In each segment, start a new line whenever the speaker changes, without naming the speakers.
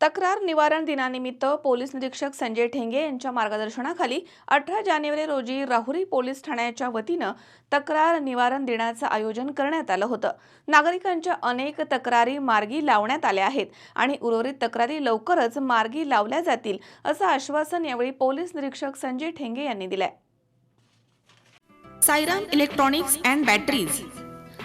तक्रार निवारण दिनानिमित्त पोलीस निरीक्षक संजय ठेंगे यांच्या मार्गदर्शनाखाली अठरा जानेवारी रोजी राहुरी पोलीस ठाण्याच्या वतीनं तक्रार निवारण दिनाचं आयोजन करण्यात आलं होतं. नागरिकांच्या अनेक तक्रारी मार्गी लावण्यात आल्या आहेत आणि उर्वरित तक्रारी लवकरच मार्गी लावल्या जातील असं आश्वासन यावेळी पोलीस निरीक्षक संजय ठेंगे यांनी दिलंय. सायराम इलेक्ट्रॉनिक्स अँड बॅटरीज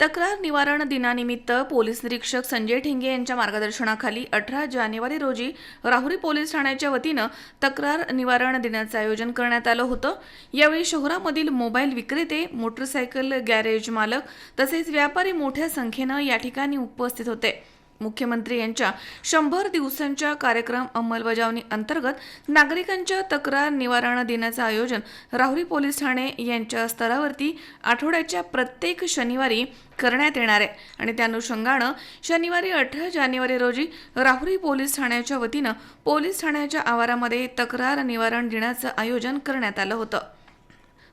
तक्रार निवारण दिनानिमित्त पोलीस निरीक्षक संजय ठिंगे यांच्या मार्गदर्शनाखाली अठरा जानेवारी रोजी राहुरी पोलीस ठाण्याच्या वतीनं तक्रार निवारण दिनाचं आयोजन करण्यात आलं होतं. यावेळी शहरामधील मोबाईल विक्रेते मोटरसायकल गॅरेज मालक तसेच व्यापारी मोठ्या संख्येनं या ठिकाणी उपस्थित होते. मुख्यमंत्री यांच्या शंभर दिवसांच्या कार्यक्रम अंमलबजावणी अंतर्गत नागरिकांच्या तक्रार निवारण दिनाचं आयोजन राहुरी पोलीस ठाणे यांच्या स्तरावरती आठवड्याच्या प्रत्येक शनिवारी करण्यात येणार आहे. आणि त्या अनुषंगानं शनिवारी अठरा जानेवारी रोजी राहुरी पोलीस ठाण्याच्या वतीनं पोलीस ठाण्याच्या आवारामध्ये तक्रार निवारण दिनाचं आयोजन करण्यात आलं होतं.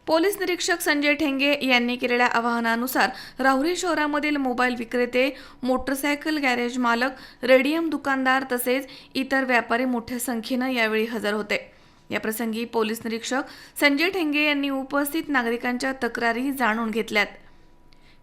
पोलीस निरीक्षक संजय ठेंगे यांनी केलेल्या आवाहनानुसार राहुरी शहरामधील मोबाईल विक्रेते मोटरसायकल गॅरेज मालक रेडियम दुकानदार तसेच इतर व्यापारी मोठ्या संख्येनं यावेळी हजर होते. याप्रसंगी पोलीस निरीक्षक संजय ठेंगे यांनी उपस्थित नागरिकांच्या तक्रारी जाणून घेतल्यात.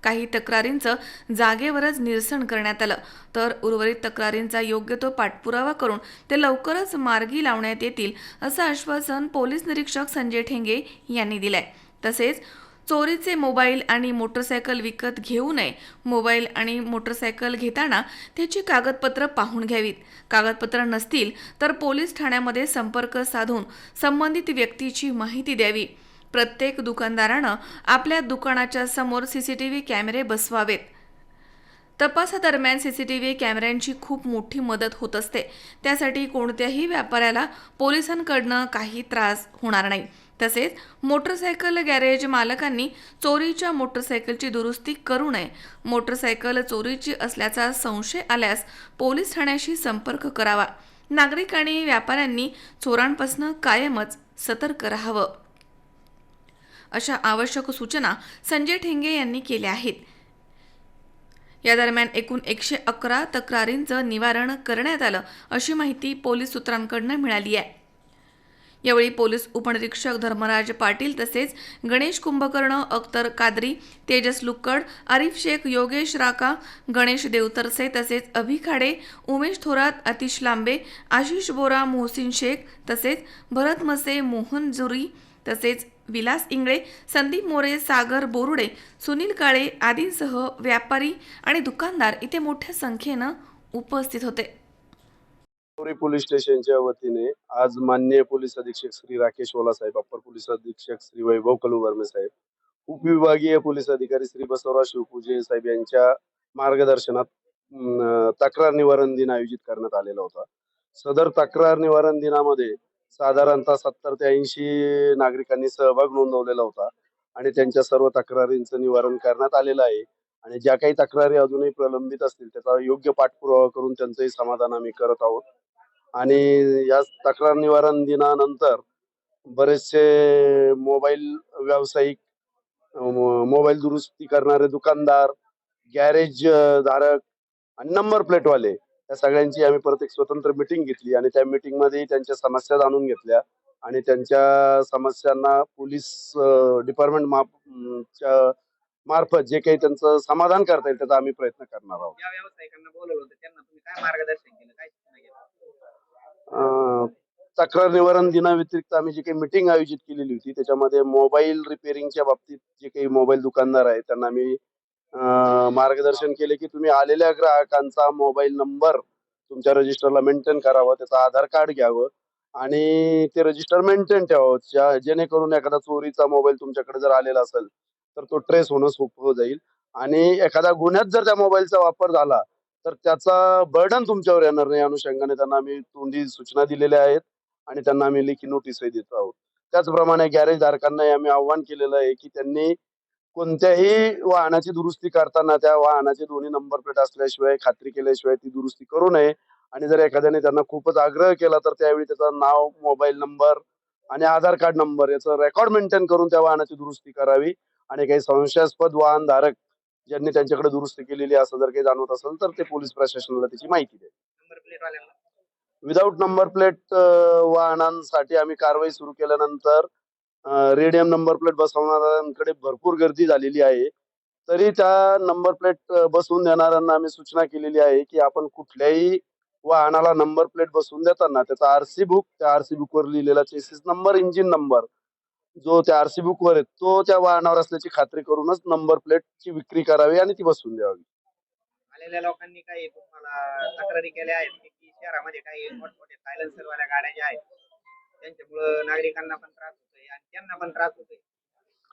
काही तक्रारींचं जागेवरच निरसन करण्यात आलं. तर उर्वरित तक्रारींचा योग्य तो पाठपुरावा करून ते लवकरच मार्गी लावण्यात येतील असं आश्वासन पोलीस निरीक्षक संजय ठेंगे यांनी दिलंय. तसेच चोरीचे मोबाईल आणि मोटरसायकल विकत घेऊ नये मोबाईल आणि मोटरसायकल घेताना त्याची कागदपत्र पाहून घ्यावीत. कागदपत्र नसतील तर पोलीस ठाण्यामध्ये संपर्क साधून संबंधित व्यक्तीची माहिती द्यावी. प्रत्येक दुकानदारानं आपल्या दुकानाच्या समोर सी सी टी व्ही कॅमेरे बसवावेत. तपासादरम्यान सी सी टी व्ही कॅमेऱ्यांची खूप मोठी मदत होत असते. त्यासाठी कोणत्याही व्यापाऱ्याला पोलिसांकडनं काही त्रास होणार नाही. तसेच मोटरसायकल गॅरेज मालकांनी चोरीच्या मोटरसायकलची दुरुस्ती करू नये. मोटरसायकल चोरीची असल्याचा संशय आल्यास पोलीस ठाण्याशी संपर्क करावा. नागरिक आणि व्यापाऱ्यांनी चोरांपासून कायमच सतर्क राहावं. अशा आवश्यक सूचना संजय ठेंगे यांनी केल्या आहेत. या दरम्यान एकूण एकशे अकरा तक्रारींचं निवारण करण्यात आलं अशी माहिती पोलीस सूत्रांकडनं मिळाली आहे. यावेळी पोलीस उपनिरीक्षक धर्मराज पाटील तसेच गणेश कुंभकर्ण अख्तर कादरी तेजस लुक्कड आरिफ शेख योगेश राका गणेश देवतरसे तसेच अभिखाडे उमेश थोरात अतिश लांबे आशिष बोरा मोहसिन शेख तसेच भरत मसे मोहन जुरी तसेच विलास इंगळे संदीप मोरे सागर बोरुडे सुनील काळे आदींसह व्यापारी आणि दुकानदार इथे मोठ्या संख्येनं उपस्थित होते.
पोलीस स्टेशनच्या वतीने आज माननीय पोलीस अधीक्षक श्री राकेश ओला साहेब अप्पर पोलीस अधीक्षक श्री वैभव कलुवर्मे साहेब उपविभागीय पोलीस अधिकारी श्री बसवराज शिवपूजे साहेब यांच्या मार्गदर्शनात तक्रार निवारण दिन आयोजित करण्यात आलेला होता. सदर तक्रार निवारण दिनामध्ये साधारणतः सत्तर ते ऐंशी नागरिकांनी सहभाग नोंदवलेला होता आणि त्यांच्या सर्व तक्रारींचं निवारण करण्यात आलेलं आहे. आणि ज्या काही तक्रारी अजूनही प्रलंबित असतील त्याचा योग्य पाठपुरावा करून त्यांचंही समाधान आम्ही करत आहोत. आणि या तक्रार निवारण दिनानंतर बरेचसे मोबाईल व्यावसायिक मोबाईल दुरुस्ती करणारे दुकानदार गॅरेज धारक आणि नंबर प्लेटवाले या सगळ्यांची आम्ही परत एक स्वतंत्र मिटिंग घेतली आणि त्या मिटिंगमध्ये त्यांच्या समस्या जाणून घेतल्या आणि त्यांच्या समस्यांना पोलीस डिपार्टमेंट च्या मार्फत जे काही त्यांचं समाधान करता येईल त्याचा आम्ही प्रयत्न करणार आहोत. तक्रार निवारण दिनाव्यतिरिक्त आम्ही जी काही मिटिंग आयोजित केलेली होती त्याच्यामध्ये मोबाईल रिपेअरिंगच्या बाबतीत जे काही मोबाईल दुकानदार आहेत त्यांना आम्ही मार्गदर्शन केले की तुम्ही आलेल्या ग्राहकांचा मोबाईल नंबर तुमच्या रजिस्टरला मेंटेन करावा त्याचं आधार कार्ड घ्यावं आणि ते रजिस्टर मेंटेन ठेवावं. ज्या- जेणेकरून एखादा चोरीचा मोबाईल तुमच्याकडे जर आलेला असेल तर तो ट्रेस होणं सोपं जाईल. आणि एखाद्या गुन्ह्यात जर त्या मोबाईलचा वापर झाला तर त्याचा बर्डन तुमच्यावर येणार नाही. अनुषंगाने त्यांना आम्ही तोंडी सूचना दिलेल्या आहेत आणि त्यांना आम्ही लेखी नोटीसही देत आहोत. त्याचप्रमाणे गॅरेज धारकांनाही आम्ही आव्हान केलेलं आहे की त्यांनी कोणत्याही वाहनाची दुरुस्ती करताना त्या वाहनाचे दोन्ही नंबर प्लेट असल्याशिवाय खात्री केल्याशिवाय ती दुरुस्ती करू नये. आणि जर एखाद्याने त्यांना खूपच आग्रह केला तर त्यावेळी त्याचं नाव मोबाईल नंबर आणि आधार कार्ड नंबर याचं रेकॉर्ड मेंटेन करून त्या वाहनाची दुरुस्ती करावी. आणि काही संशयास्पद वाहन धारक ज्यांनी त्यांच्याकडे दुरुस्ती केलेली असं जर काही जाणवत असेल तर ते पोलीस प्रशासनाला त्याची माहिती द्या.
नंबर प्लेट वाल्यांना?
विदाऊट नंबर प्लेट वाहनांसाठी आम्ही कारवाई सुरू केल्यानंतर रेडियम नंबर प्लेट बसवणाऱ्यांकडे भरपूर गर्दी झालेली आहे. तरी त्या नंबर प्लेट बसवून देणाऱ्यांना आम्ही सूचना केलेली आहे की आपण कुठल्याही वाहनाला नंबर प्लेट बसवून देताना त्याचा आरसी बुक त्या आरसी बुक वर लिहिलेला चेसिस नंबर इंजिन नंबर जो त्या आरसी बुक वर आहे तो त्या वाहनावर असल्याची खात्री करूनच नंबर प्लेट ची विक्री करावी आणि ती बसवून द्यावी.
आलेल्या लोकांनी काही तुम्हाला तक्रारी केल्या आहेत की की शहरामध्ये काही मोठमोठे सायलेन्सर वाल्या गाड्या ज्या आहेत त्यांच्यामुळं नागरिकांना पण त्रास होतोय आणि त्यांना पण त्रास होतोय.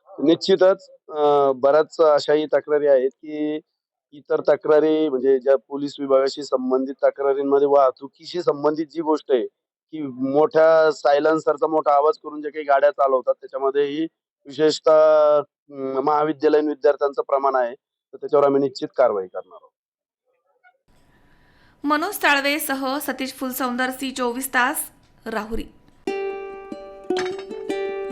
निश्चितच अं, बऱ्याच अशाही तक्रारी आहेत की इतर तक्रारी म्हणजे ज्या पोलीस विभागाशी संबंधित तक्रारींमध्ये वाहतुकीशी संबंधित जी गोष्ट आहे की मोठ्या सायलेन्सरचा मोठा आवाज करून जे काही गाड्या चालवतात त्याच्यामध्येही विशेषतः अं, महाविद्यालयीन विद्यार्थ्यांचं प्रमाण आहे तर त्याच्यावर आम्ही निश्चित कारवाई करणार आहोत.
मनोज ताळवे सह सतीश फुलसौंदर सी चोवीस तास राहुरी.